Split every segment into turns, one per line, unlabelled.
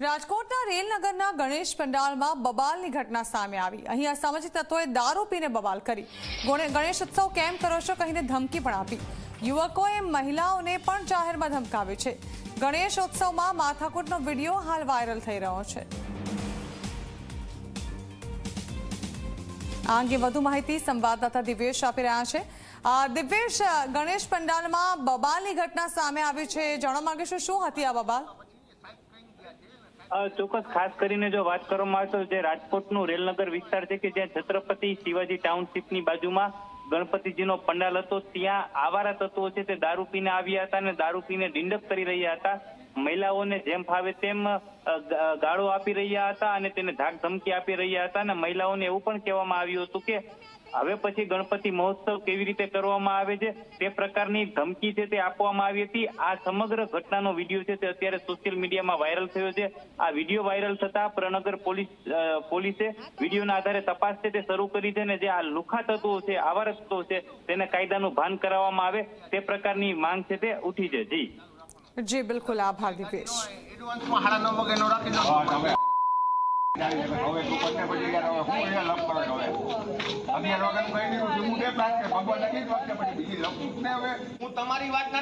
રાજકોટના રેલનગરના ગણેશ પંડાલમાં બબાલની ઘટના સામે આવી. અહીં અસામાજિક તત્વોએ દારૂ પીને બબાલ કરી. ગોણે- ગણેશ ઉત્સવ કેમ કરો છો કહીને ધમકી પણ આપી. યુવકોએ મહિલાઓને પણ જાહેરમાં ધમકાવી છે. ગણેશ ઉત્સવમાં માથાકૂટનો વીડિયો હાલ વાયરલ થઈ રહ્યો છે. આ અંગે વધુ માહિતી સંવાદદાતા દિવ્યેશ આપી રહ્યા છે. દિવ્યેશ, ગણેશ પંડાલમાં બબાલની ઘટના સામે આવી છે. જાણવા માંગીશું શું હતી આ બબાલ?
ચોક્કસ ખાસ કરીને જો વાત કરવામાં આવે તો જે રાજકોટનું રેલનગર વિસ્તાર છે કે જ્યાં છત્રપતિ શિવાજી ટાઉનશીપની બાજુમાં ગણપતિજીનો પંડાલ હતો, ત્યાં આવારા તત્વો છે તે દારૂ પીને આવ્યા હતા અને દારૂ પીને ડિંડક કરી રહ્યા હતા. મહિલાઓને જેમ ફાવે તેમ ગાળો આપી રહ્યા હતા અને તેને ધાક ધમકી આપી રહ્યા હતા અને મહિલાઓને એવું પણ કહેવામાં આવ્યું હતું કે, હવે પછી ગણપતિ મહોત્સવ કેવી રીતે કરવામાં આવે છે? તે પ્રકારની ધમકી છે તે આપવામાં આવી હતી. આ સમગ્ર ઘટનાનો વીડિયો છે તે અત્યારે સોશિયલ મીડિયામાં વાયરલ થયો છે. આ વીડિયો વાયરલ થતા પ્રનગર પોલીસ પોલીસે વિડીયોના આધારે તપાસ છે તે શરૂ કરી છે અને જે આ લુખા તત્વો છે આવા તત્વો છે, તેને કાયદાનું ભાન કરાવવામાં આવે તે પ્રકારની માંગ છે તે ઉઠી છે. જી.
જી બિલકુલ આભાર
દીપેશ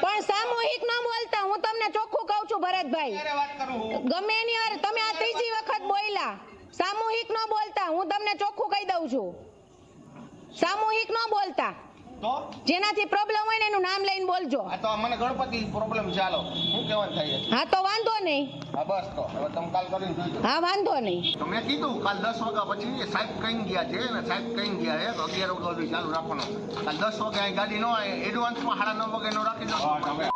પણ સામૂહિક ન બોલતા, હું તમને ચોખ્ખું કહું છું, ભરતભાઈ. ગમે એની વાર તમે આ ત્રીજી વખત બોલ્યા. સામૂહિક ન બોલતા, હું તમને ચોખ્ખું કહી દઉં છું. સામૂહિક ન બોલતા.
તો?
જેનાથી પ્રોબ્લેમ હોય ને એનું નામ લઈને બોલજો.
હા તો મને ગણપતિ પ્રોબ્લેમ ચાલો હું કહેવાનું થાય છે?
હા તો વાંધો નહીં.
હા બસ તો. હવે તમે કાલ કરીને જોઈજો
હા વાંધો નહીં.
તો મેં કીધું કાલ દસ વાગ્યા પછી સાહેબ કઈ ગયા છે ને સાહેબ કઈ ગયા છે? તો અગિયાર વાગ્યા સુધી ચાલુ રાખવાનું. કાલ દસ વાગે અહીં ગાડી ન આવે એડવાન્સમાં સાડા નવ વાગે નો રાખી દો.
તમે.